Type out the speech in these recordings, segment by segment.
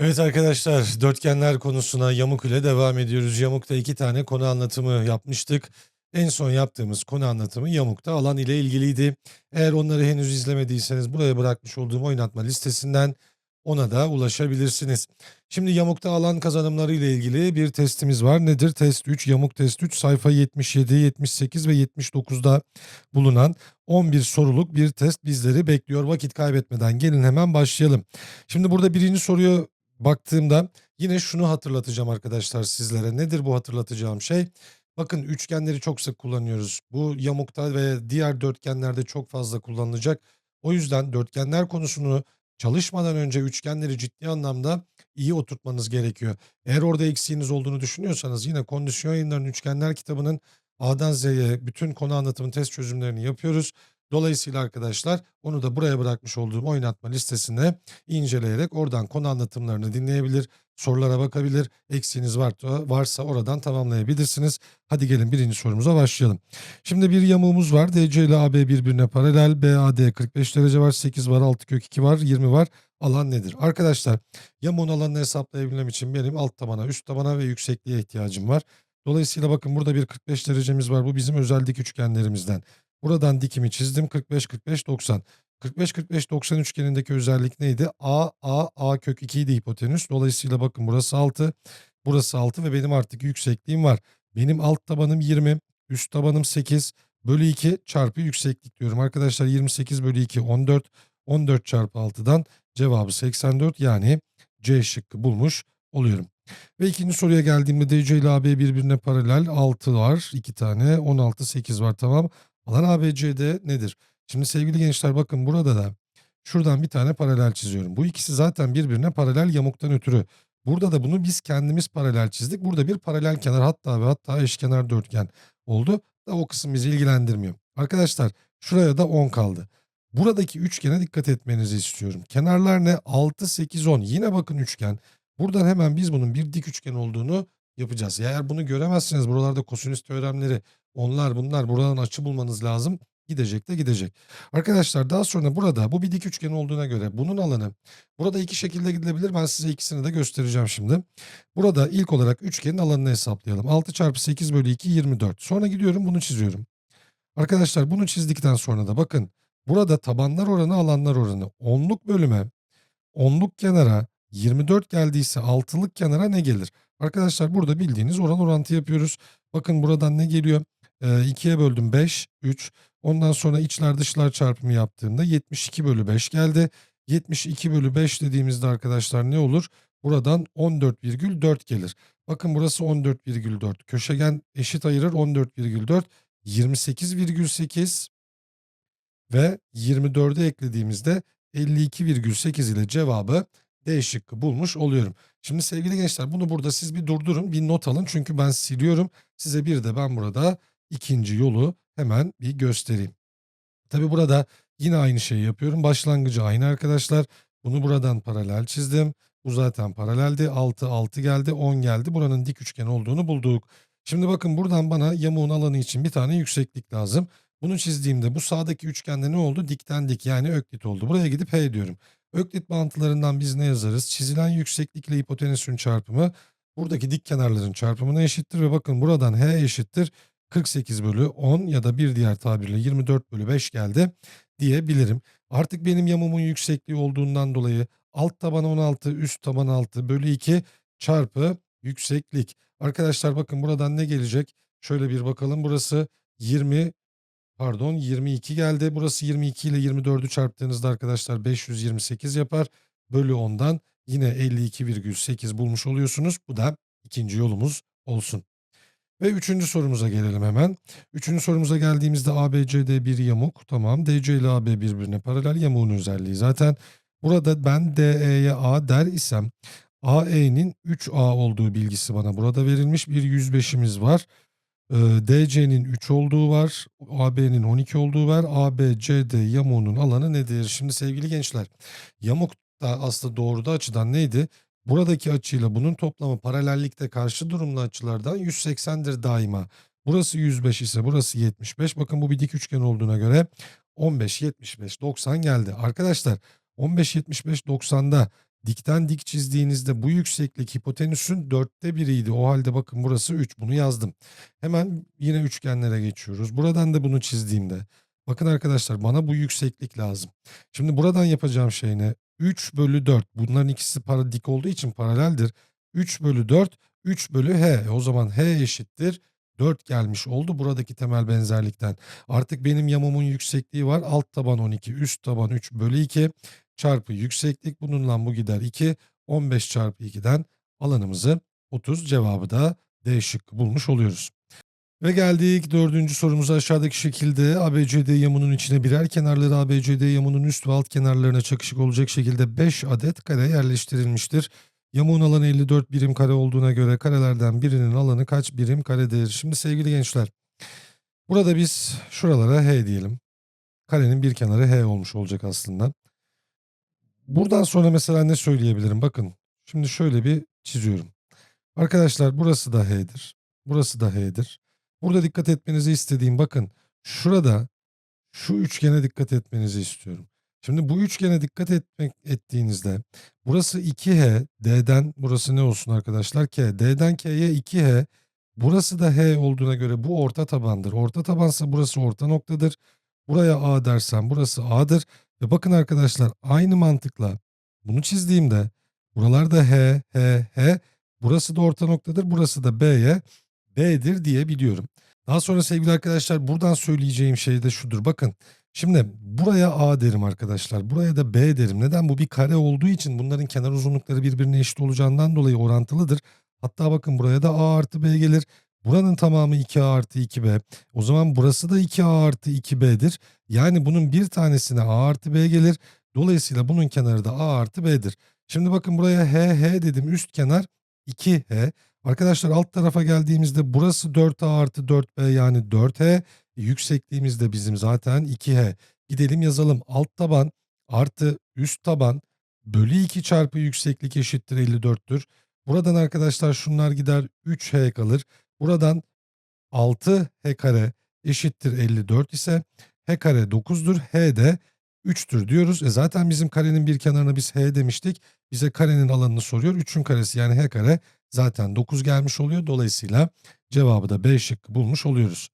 Evet arkadaşlar, dörtgenler konusuna yamuk ile devam ediyoruz. Yamukta iki tane konu anlatımı yapmıştık. En son yaptığımız konu anlatımı yamukta alan ile ilgiliydi. Eğer onları henüz izlemediyseniz buraya bırakmış olduğum oynatma listesinden ona da ulaşabilirsiniz. Şimdi yamukta alan kazanımları ile ilgili bir testimiz var. Nedir? Test 3, yamuk test 3 sayfa 77, 78 ve 79'da bulunan 11 soruluk bir test bizleri bekliyor. Vakit kaybetmeden gelin hemen başlayalım. Şimdi burada birinci soruyu baktığımda yine şunu hatırlatacağım arkadaşlar sizlere. Nedir bu hatırlatacağım şey? Bakın üçgenleri çok sık kullanıyoruz. Bu yamukta ve diğer dörtgenlerde çok fazla kullanılacak. O yüzden dörtgenler konusunu çalışmadan önce üçgenleri ciddi anlamda iyi oturtmanız gerekiyor. Eğer orada eksiğiniz olduğunu düşünüyorsanız yine kondisyon yayınlarının üçgenler kitabının A'dan Z'ye bütün konu anlatımı test çözümlerini yapıyoruz. Dolayısıyla arkadaşlar onu da buraya bırakmış olduğum oynatma listesine inceleyerek oradan konu anlatımlarını dinleyebilir, sorulara bakabilir. Eksiğiniz varsa, oradan tamamlayabilirsiniz. Hadi gelin birinci sorumuza başlayalım. Şimdi bir yamuğumuz var. DC ile AB birbirine paralel. BAD 45 derece var. 8 var. 6 kök 2 var. 20 var. Alan nedir? Arkadaşlar yamuğun alanını hesaplayabilmem için benim alt tabana, üst tabana ve yüksekliğe ihtiyacım var. Dolayısıyla bakın burada bir 45 derecemiz var. Bu bizim özel dik üçgenlerimizden. Buradan dikimi çizdim. 45, 45, 90. 45, 45, 90 üçgenindeki özellik neydi? A, A, A kök 2 idi hipotenüs. Dolayısıyla bakın burası 6, burası 6 ve benim artık yüksekliğim var. Benim alt tabanım 20, üst tabanım 8 bölü 2 çarpı yükseklik diyorum. Arkadaşlar 28 bölü 2 14, 14 çarpı 6'dan cevabı 84 yani C şıkkı bulmuş oluyorum. Ve ikinci soruya geldiğimde DC ile AB birbirine paralel 6 var. 2 tane 16 8 var tamam. Alan ABCD nedir? Şimdi sevgili gençler bakın burada da şuradan bir tane paralel çiziyorum. Bu ikisi zaten birbirine paralel yamuktan ötürü. Burada da bunu biz kendimiz paralel çizdik. Burada bir paralel kenar hatta ve hatta eşkenar dörtgen oldu. Da o kısım bizi ilgilendirmiyor. Arkadaşlar şuraya da 10 kaldı. Buradaki üçgene dikkat etmenizi istiyorum. Kenarlar ne? 6, 8, 10. Yine bakın üçgen. Buradan hemen biz bunun bir dik üçgen olduğunu yapacağız. Eğer bunu göremezseniz buralarda kosinüs teoremleri onlar bunlar buradan açı bulmanız lazım. Gidecek de gidecek. Arkadaşlar daha sonra burada bu bir dik üçgen olduğuna göre bunun alanı burada iki şekilde gidilebilir. Ben size ikisini de göstereceğim şimdi. Burada ilk olarak üçgenin alanını hesaplayalım. 6 çarpı 8 bölü 2 24. Sonra gidiyorum bunu çiziyorum. Arkadaşlar bunu çizdikten sonra da bakın burada tabanlar oranı alanlar oranı. Onluk bölüme onluk kenara 24 geldiyse altılık kenara ne gelir? Arkadaşlar burada bildiğiniz oran orantı yapıyoruz. Bakın buradan ne geliyor? Ee, 2'ye böldüm 5, 3. Ondan sonra içler dışlar çarpımı yaptığımda 72 bölü 5 geldi. 72 bölü 5 dediğimizde arkadaşlar ne olur? Buradan 14,4 gelir. Bakın burası 14,4. Köşegen eşit ayırır 14,4. 28,8 ve 24'e eklediğimizde 52,8 ile cevabı D şıkkı bulmuş oluyorum. Şimdi sevgili gençler bunu burada siz bir durdurun bir not alın çünkü ben siliyorum. Size bir de ben burada ikinci yolu hemen bir göstereyim. Tabi burada yine aynı şeyi yapıyorum. Başlangıcı aynı arkadaşlar. Bunu buradan paralel çizdim. Bu zaten paraleldi. 6, 6 geldi, 10 geldi. Buranın dik üçgen olduğunu bulduk. Şimdi bakın buradan bana yamuğun alanı için bir tane yükseklik lazım. Bunu çizdiğimde bu sağdaki üçgende ne oldu? Dikten dik yani öklit oldu. Buraya gidip H diyorum. Öklit bağıntılarından biz ne yazarız? Çizilen yükseklikle hipotenüsün çarpımı buradaki dik kenarların çarpımına eşittir ve bakın buradan H eşittir 48 bölü 10 ya da bir diğer tabirle 24 bölü 5 geldi diyebilirim. Artık benim yamumun yüksekliği olduğundan dolayı alt taban 16 üst taban 6 bölü 2 çarpı yükseklik. Arkadaşlar bakın buradan ne gelecek? Şöyle bir bakalım burası 20 Pardon 22 geldi. Burası 22 ile 24'ü çarptığınızda arkadaşlar 528 yapar. Bölü 10'dan yine 52,8 bulmuş oluyorsunuz. Bu da ikinci yolumuz olsun. Ve üçüncü sorumuza gelelim hemen. Üçüncü sorumuza geldiğimizde ABCD bir yamuk. Tamam DC ile AB birbirine paralel yamuğun özelliği. Zaten burada ben DE'ye A der isem AE'nin 3A olduğu bilgisi bana burada verilmiş. Bir 105'imiz var. DC'nin 3 olduğu var. AB'nin 12 olduğu var. ABCD yamuğunun alanı nedir? Şimdi sevgili gençler yamuk da aslında doğruda açıdan neydi? Buradaki açıyla bunun toplamı paralellikte karşı durumlu açılardan 180'dir daima. Burası 105 ise burası 75. Bakın bu bir dik üçgen olduğuna göre 15, 75, 90 geldi. Arkadaşlar 15, 75, 90'da Dikten dik çizdiğinizde bu yükseklik hipotenüsün dörtte biriydi. O halde bakın burası 3. Bunu yazdım. Hemen yine üçgenlere geçiyoruz. Buradan da bunu çizdiğimde bakın arkadaşlar bana bu yükseklik lazım. Şimdi buradan yapacağım şey ne? 3 bölü 4. Bunların ikisi para dik olduğu için paraleldir. 3 bölü 4 3 bölü h. E, O zaman h eşittir 4 gelmiş oldu buradaki temel benzerlikten. Artık benim yamumun yüksekliği var. Alt taban 12, üst taban 3 bölü 2 çarpı yükseklik. Bununla bu gider 2. 15 çarpı 2'den alanımızı 30 cevabı da D şıkkı bulmuş oluyoruz. Ve geldik dördüncü sorumuza aşağıdaki şekilde ABCD yamunun içine birer kenarları ABCD yamunun üst ve alt kenarlarına çakışık olacak şekilde 5 adet kare yerleştirilmiştir. Yamuğun alanı 54 birim kare olduğuna göre karelerden birinin alanı kaç birim karedir? Şimdi sevgili gençler, burada biz şuralara H diyelim. Karenin bir kenarı H olmuş olacak aslında. Buradan sonra mesela ne söyleyebilirim? Bakın, şimdi şöyle bir çiziyorum. Arkadaşlar burası da H'dir. Burası da H'dir. Burada dikkat etmenizi istediğim bakın şurada şu üçgene dikkat etmenizi istiyorum. Şimdi bu üçgene dikkat etmek ettiğinizde burası 2H, D'den burası ne olsun arkadaşlar? K. D'den K'ye 2H. Burası da H olduğuna göre bu orta tabandır. Orta tabansa burası orta noktadır. Buraya A dersem burası A'dır. Ve bakın arkadaşlar aynı mantıkla bunu çizdiğimde buralarda H, H, H. Burası da orta noktadır. Burası da B'ye B'dir diyebiliyorum. Daha sonra sevgili arkadaşlar buradan söyleyeceğim şey de şudur. Bakın şimdi buraya A derim arkadaşlar. Buraya da B derim. Neden? Bu bir kare olduğu için bunların kenar uzunlukları birbirine eşit olacağından dolayı orantılıdır. Hatta bakın buraya da A artı B gelir. Buranın tamamı 2A artı 2B. O zaman burası da 2A artı 2B'dir. Yani bunun bir tanesine A artı B gelir. Dolayısıyla bunun kenarı da A artı B'dir. Şimdi bakın buraya H, H dedim. Üst kenar 2H. Arkadaşlar alt tarafa geldiğimizde burası 4A artı 4B yani 4H. Yüksekliğimiz de bizim zaten 2H. Gidelim yazalım. Alt taban artı üst taban bölü 2 çarpı yükseklik eşittir 54'tür. Buradan arkadaşlar şunlar gider 3H kalır. Buradan 6H kare eşittir 54 ise H kare 9'dur. H de 3'tür diyoruz. E zaten bizim karenin bir kenarına biz H demiştik. Bize karenin alanını soruyor. 3'ün karesi yani H kare zaten 9 gelmiş oluyor. Dolayısıyla cevabı da B şıkkı bulmuş oluyoruz.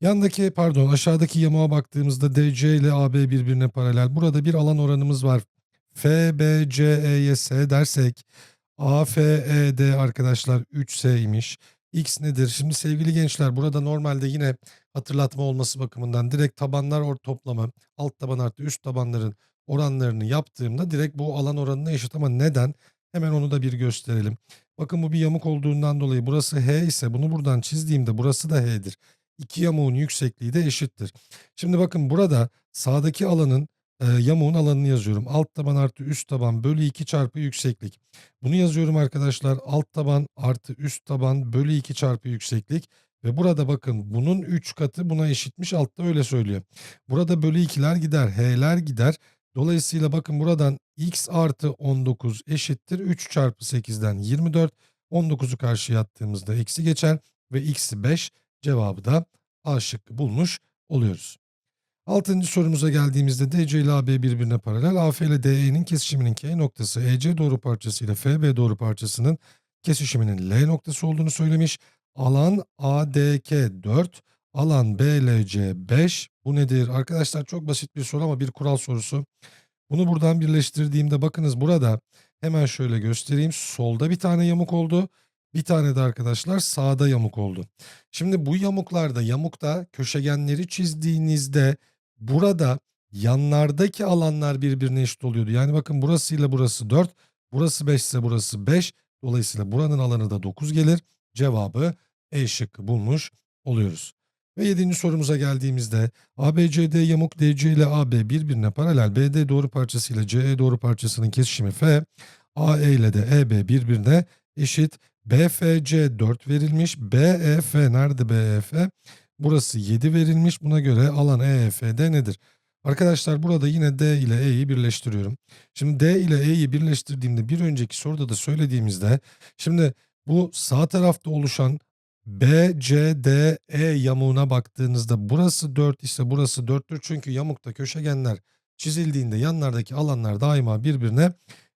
Yandaki pardon aşağıdaki yamuğa baktığımızda DC ile AB birbirine paralel. Burada bir alan oranımız var. FBCE'ye S dersek AFED arkadaşlar 3S'ymiş. X nedir? Şimdi sevgili gençler burada normalde yine hatırlatma olması bakımından direkt tabanlar or toplamı alt taban artı üst tabanların oranlarını yaptığımda direkt bu alan oranına eşit ama neden? Hemen onu da bir gösterelim. Bakın bu bir yamuk olduğundan dolayı burası H ise bunu buradan çizdiğimde burası da H'dir. İki yamuğun yüksekliği de eşittir. Şimdi bakın burada sağdaki alanın e, yamuğun alanını yazıyorum. Alt taban artı üst taban bölü 2 çarpı yükseklik. Bunu yazıyorum arkadaşlar. Alt taban artı üst taban bölü 2 çarpı yükseklik. Ve burada bakın bunun 3 katı buna eşitmiş. Altta öyle söylüyor. Burada bölü 2'ler gider. H'ler gider. Dolayısıyla bakın buradan x artı 19 eşittir 3 çarpı 8'den 24. 19'u karşıya attığımızda eksi geçer ve x'i 5 cevabı da A şıkkı bulmuş oluyoruz. Altıncı sorumuza geldiğimizde DC ile AB birbirine paralel. AF ile DE'nin kesişiminin K noktası EC doğru parçası ile FB doğru parçasının kesişiminin L noktası olduğunu söylemiş. Alan ADK 4, alan BLC 5. Bu nedir? Arkadaşlar çok basit bir soru ama bir kural sorusu. Bunu buradan birleştirdiğimde bakınız burada hemen şöyle göstereyim. Solda bir tane yamuk oldu. Bir tane de arkadaşlar sağda yamuk oldu. Şimdi bu yamuklarda yamukta köşegenleri çizdiğinizde burada yanlardaki alanlar birbirine eşit oluyordu. Yani bakın burasıyla burası 4, burası 5 ise burası 5. Dolayısıyla buranın alanı da 9 gelir. Cevabı E şıkkı bulmuş oluyoruz. Ve yedinci sorumuza geldiğimizde ABCD yamuk DC ile AB birbirine paralel BD doğru parçası ile CE doğru parçasının kesişimi F, AE ile de EB birbirine eşit. BFC 4 verilmiş. BEF nerede BEF? Burası 7 verilmiş. Buna göre alan EF'de nedir? Arkadaşlar burada yine D ile E'yi birleştiriyorum. Şimdi D ile E'yi birleştirdiğimde bir önceki soruda da söylediğimizde şimdi bu sağ tarafta oluşan BCDE yamuğuna baktığınızda burası 4 ise burası 4'tür. Çünkü yamukta köşegenler çizildiğinde yanlardaki alanlar daima birbirine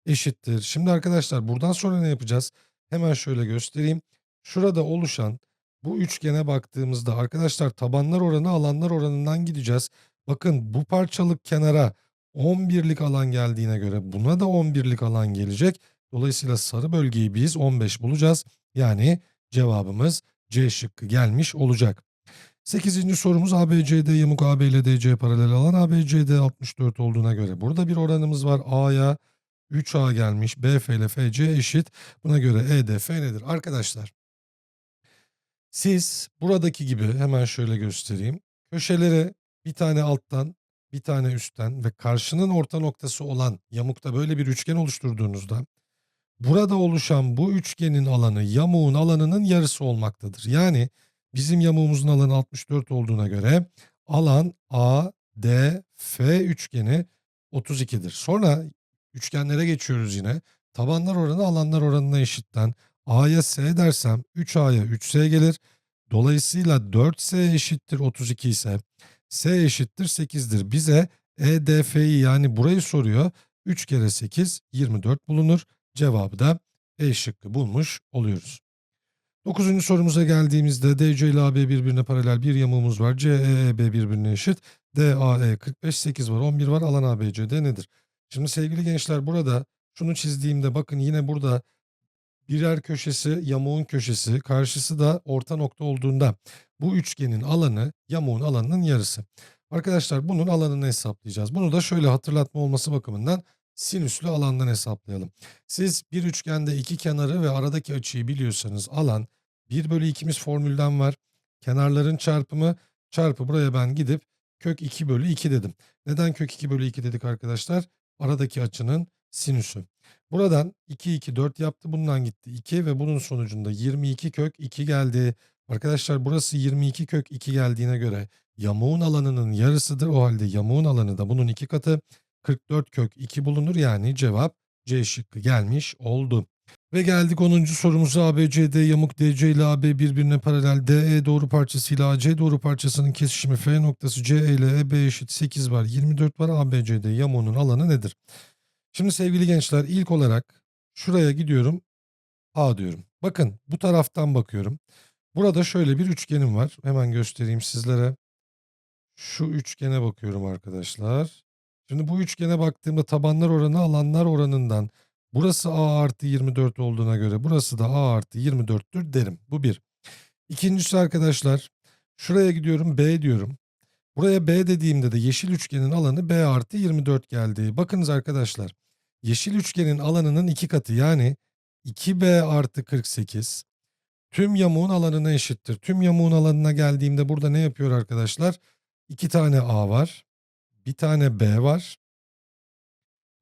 eşittir. Şimdi arkadaşlar buradan sonra ne yapacağız? Hemen şöyle göstereyim. Şurada oluşan bu üçgene baktığımızda arkadaşlar tabanlar oranı alanlar oranından gideceğiz. Bakın bu parçalık kenara 11'lik alan geldiğine göre buna da 11'lik alan gelecek. Dolayısıyla sarı bölgeyi biz 15 bulacağız. Yani cevabımız C şıkkı gelmiş olacak. 8. sorumuz ABCD yamuk AB ile DC paralel alan ABCD 64 olduğuna göre burada bir oranımız var. A'ya 3A gelmiş. BF ile FC eşit. Buna göre EDF nedir? Arkadaşlar siz buradaki gibi hemen şöyle göstereyim. Köşelere bir tane alttan bir tane üstten ve karşının orta noktası olan yamukta böyle bir üçgen oluşturduğunuzda burada oluşan bu üçgenin alanı yamuğun alanının yarısı olmaktadır. Yani bizim yamuğumuzun alanı 64 olduğuna göre alan A, D, F üçgeni 32'dir. Sonra üçgenlere geçiyoruz yine. Tabanlar oranı alanlar oranına eşitten. A'ya S dersem 3A'ya 3S gelir. Dolayısıyla 4S eşittir 32 ise S eşittir 8'dir. Bize EDF'yi yani burayı soruyor. 3 kere 8 24 bulunur. Cevabı da E şıkkı bulmuş oluyoruz. 9. sorumuza geldiğimizde DC ile AB birbirine paralel bir yamuğumuz var. CEEB birbirine eşit. DAE 45, 8 var, 11 var. Alan ABCD nedir? Şimdi sevgili gençler burada şunu çizdiğimde bakın yine burada birer köşesi yamuğun köşesi, karşısı da orta nokta olduğunda bu üçgenin alanı yamuğun alanının yarısı. Arkadaşlar bunun alanını hesaplayacağız. Bunu da şöyle hatırlatma olması bakımından sinüslü alandan hesaplayalım. Siz bir üçgende iki kenarı ve aradaki açıyı biliyorsanız alan 1 bölü 2'miz formülden var. Kenarların çarpımı çarpı buraya ben gidip kök 2 bölü 2 dedim. Neden kök 2 bölü 2 dedik arkadaşlar? Aradaki açının sinüsü. Buradan 2, 2, 4 yaptı. Bundan gitti 2 ve bunun sonucunda 22 kök 2 geldi. Arkadaşlar burası 22 kök 2 geldiğine göre yamuğun alanının yarısıdır. O halde yamuğun alanı da bunun iki katı. 44 kök 2 bulunur yani cevap C şıkkı gelmiş oldu. Ve geldik 10. sorumuza ABCD yamuk DC ile AB birbirine paralel DE doğru parçası ile AC doğru parçasının kesişimi F noktası CE ile EB eşit 8 var 24 var ABCD yamuğunun alanı nedir? Şimdi sevgili gençler ilk olarak şuraya gidiyorum A diyorum. Bakın bu taraftan bakıyorum. Burada şöyle bir üçgenim var. Hemen göstereyim sizlere. Şu üçgene bakıyorum arkadaşlar. Şimdi bu üçgene baktığımda tabanlar oranı alanlar oranından burası A artı 24 olduğuna göre burası da A artı 24'tür derim. Bu bir. İkincisi arkadaşlar şuraya gidiyorum B diyorum. Buraya B dediğimde de yeşil üçgenin alanı B artı 24 geldi. Bakınız arkadaşlar yeşil üçgenin alanının iki katı yani 2B artı 48 tüm yamuğun alanına eşittir. Tüm yamuğun alanına geldiğimde burada ne yapıyor arkadaşlar? İki tane A var. Bir tane B var.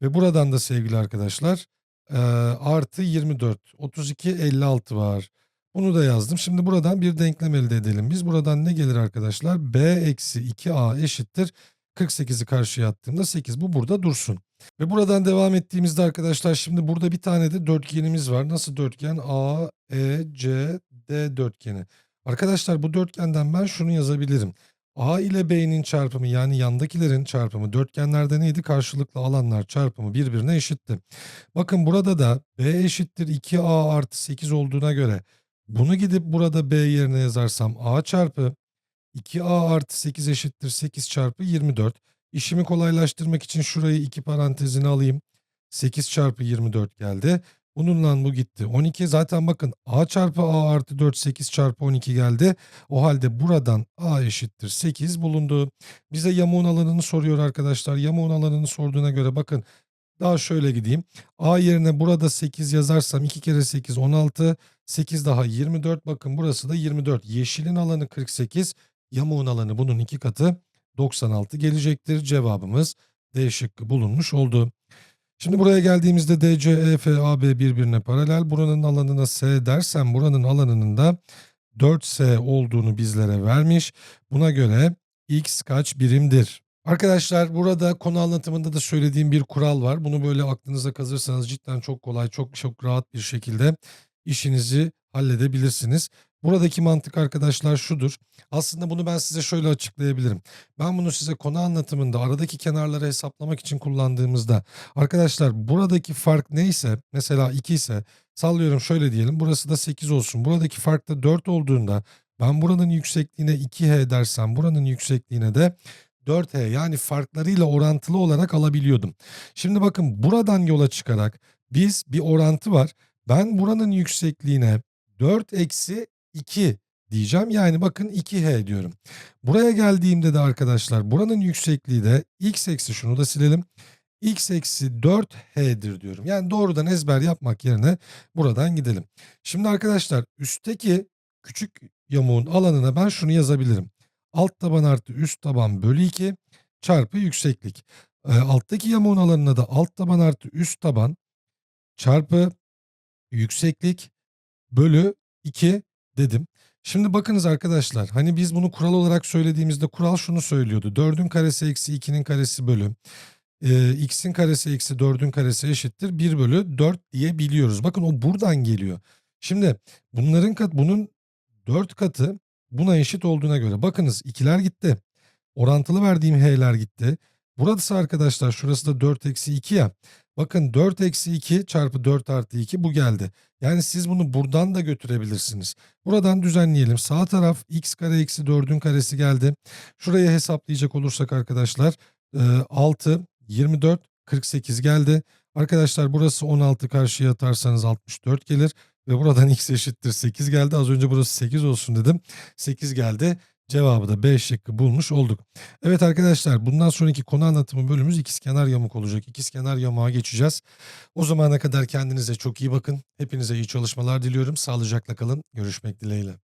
Ve buradan da sevgili arkadaşlar e, artı 24, 32, 56 var. Bunu da yazdım. Şimdi buradan bir denklem elde edelim. Biz buradan ne gelir arkadaşlar? B eksi 2A eşittir. 48'i karşıya attığımda 8. Bu burada dursun. Ve buradan devam ettiğimizde arkadaşlar şimdi burada bir tane de dörtgenimiz var. Nasıl dörtgen? A, E, C, D dörtgeni. Arkadaşlar bu dörtgenden ben şunu yazabilirim. A ile B'nin çarpımı yani yandakilerin çarpımı dörtgenlerde neydi? Karşılıklı alanlar çarpımı birbirine eşitti. Bakın burada da B eşittir 2A artı 8 olduğuna göre bunu gidip burada B yerine yazarsam A çarpı 2A artı 8 eşittir 8 çarpı 24. İşimi kolaylaştırmak için şurayı iki parantezine alayım. 8 çarpı 24 geldi. Bununla bu gitti. 12 zaten bakın A çarpı A artı 4 8 çarpı 12 geldi. O halde buradan A eşittir 8 bulundu. Bize yamuğun alanını soruyor arkadaşlar. Yamuğun alanını sorduğuna göre bakın daha şöyle gideyim. A yerine burada 8 yazarsam 2 kere 8 16. 8 daha 24. Bakın burası da 24. Yeşilin alanı 48. Yamuğun alanı bunun iki katı 96 gelecektir. Cevabımız D şıkkı bulunmuş oldu. Şimdi buraya geldiğimizde DC, EF, AB birbirine paralel. Buranın alanına S dersem buranın alanının da 4S olduğunu bizlere vermiş. Buna göre X kaç birimdir? Arkadaşlar burada konu anlatımında da söylediğim bir kural var. Bunu böyle aklınıza kazırsanız cidden çok kolay, çok çok rahat bir şekilde işinizi halledebilirsiniz. Buradaki mantık arkadaşlar şudur. Aslında bunu ben size şöyle açıklayabilirim. Ben bunu size konu anlatımında aradaki kenarları hesaplamak için kullandığımızda arkadaşlar buradaki fark neyse mesela 2 ise sallıyorum şöyle diyelim burası da 8 olsun. Buradaki fark da 4 olduğunda ben buranın yüksekliğine 2h dersem buranın yüksekliğine de 4h yani farklarıyla orantılı olarak alabiliyordum. Şimdi bakın buradan yola çıkarak biz bir orantı var. Ben buranın yüksekliğine 4 eksi 2 diyeceğim. Yani bakın 2h diyorum. Buraya geldiğimde de arkadaşlar buranın yüksekliği de x eksi şunu da silelim. x eksi 4h'dir diyorum. Yani doğrudan ezber yapmak yerine buradan gidelim. Şimdi arkadaşlar üstteki küçük yamuğun alanına ben şunu yazabilirim. Alt taban artı üst taban bölü 2 çarpı yükseklik. E, alttaki yamuğun alanına da alt taban artı üst taban çarpı yükseklik bölü 2 dedim. Şimdi bakınız arkadaşlar hani biz bunu kural olarak söylediğimizde kural şunu söylüyordu. 4'ün karesi eksi 2'nin karesi bölü x'in karesi eksi 4'ün karesi eşittir 1 bölü 4 diye biliyoruz. Bakın o buradan geliyor. Şimdi bunların kat bunun 4 katı buna eşit olduğuna göre bakınız ikiler gitti. Orantılı verdiğim h'ler gitti. Burası arkadaşlar şurası da 4 eksi 2 ya. Bakın 4 eksi 2 çarpı 4 artı 2 bu geldi. Yani siz bunu buradan da götürebilirsiniz. Buradan düzenleyelim. Sağ taraf x kare eksi 4'ün karesi geldi. Şuraya hesaplayacak olursak arkadaşlar 6, 24, 48 geldi. Arkadaşlar burası 16 karşıya atarsanız 64 gelir. Ve buradan x eşittir 8 geldi. Az önce burası 8 olsun dedim. 8 geldi. Cevabı da B şıkkı bulmuş olduk. Evet arkadaşlar bundan sonraki konu anlatımı bölümümüz ikizkenar yamuk olacak. İkizkenar yamuğa geçeceğiz. O zamana kadar kendinize çok iyi bakın. Hepinize iyi çalışmalar diliyorum. Sağlıcakla kalın. Görüşmek dileğiyle.